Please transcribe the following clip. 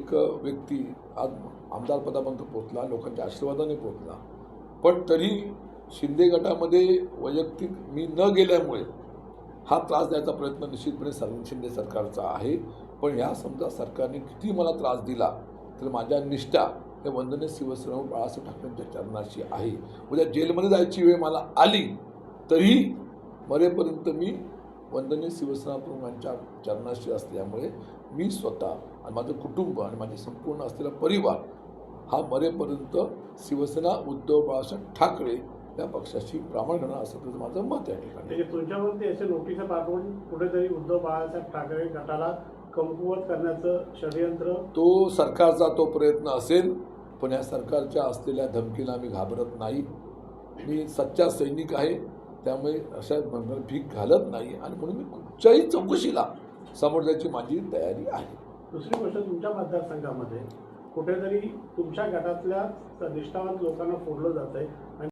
एक व्यक्ती आज आमदारपदापर्यंत पोहोचला लोकांच्या आशीर्वादाने पोहोचला. पण तरी शिंदे गटामध्ये वैयक्तिक मी न गेल्यामुळे हा त्रास द्यायचा प्रयत्न निश्चितपणे सर शिंदे सरकारचा आहे. पण ह्या समजा सरकारने किती मला त्रास दिला तर माझ्या निष्ठा हे वंदने शिवसेना बाळासाहेब ठाकरेंच्या चरणाशी आहे. उद्या जेलमध्ये जायची वेळ मला आली तरी मरेपर्यंत मी वंदने शिवसेना प्रमुखांच्या चरणाशी असल्यामुळे मी स्वतः आणि माझं कुटुंब आणि माझे संपूर्ण असलेला परिवार हा मरेपर्यंत शिवसेना उद्धव बाळासाहेब ठाकरे या पक्षाशी प्रामाणिक असं तुझं माझं मत या ठिकाणी म्हणजे तुमच्यावरती असे नोटिसा पाठवून कुठेतरी उद्धव बाळासाहेब ठाकरे गटाला कमकुवत करण्याचं षडयंत्र तो सरकारचा तो प्रयत्न असेल पण या सरकारच्या असलेल्या धमकीला मी घाबरत नाही. मी सच्चा सैनिक आहे त्यामुळे अशा भीक घालत नाही आणि म्हणून मी कुठच्याही चौकशीला समोर जायची माझी तयारी आहे. दुसरी गोष्ट तुमच्या मतदारसंघामध्ये कुठेतरी तुमच्या गटातल्या निष्ठावंत लोकांना फोडलं जात आहे